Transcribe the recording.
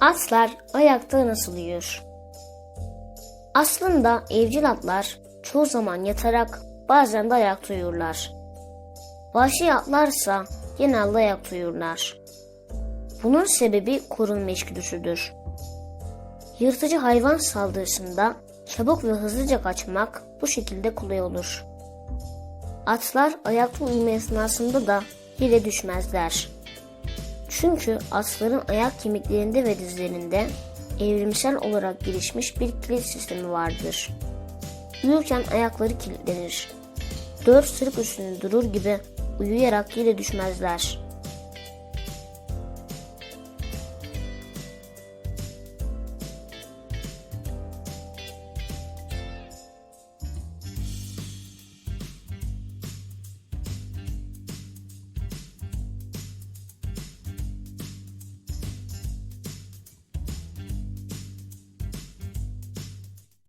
Atlar ayakta nasıl uyur? Aslında evcil atlar çoğu zaman yatarak bazen de ayakta uyurlar. Vahşi atlarsa genelde ayakta uyurlar. Bunun sebebi korunma içgüdüsüdür. Yırtıcı hayvan saldırısında çabuk ve hızlıca kaçmak bu şekilde kolay olur. Atlar ayakta uyuma esnasında da yere düşmezler. Çünkü atların ayak kemiklerinde ve dizlerinde evrimsel olarak gelişmiş bir kilit sistemi vardır. Uyurken ayakları kilitlenir. Dört sırık üstünde durur gibi uyuyarak yere düşmezler.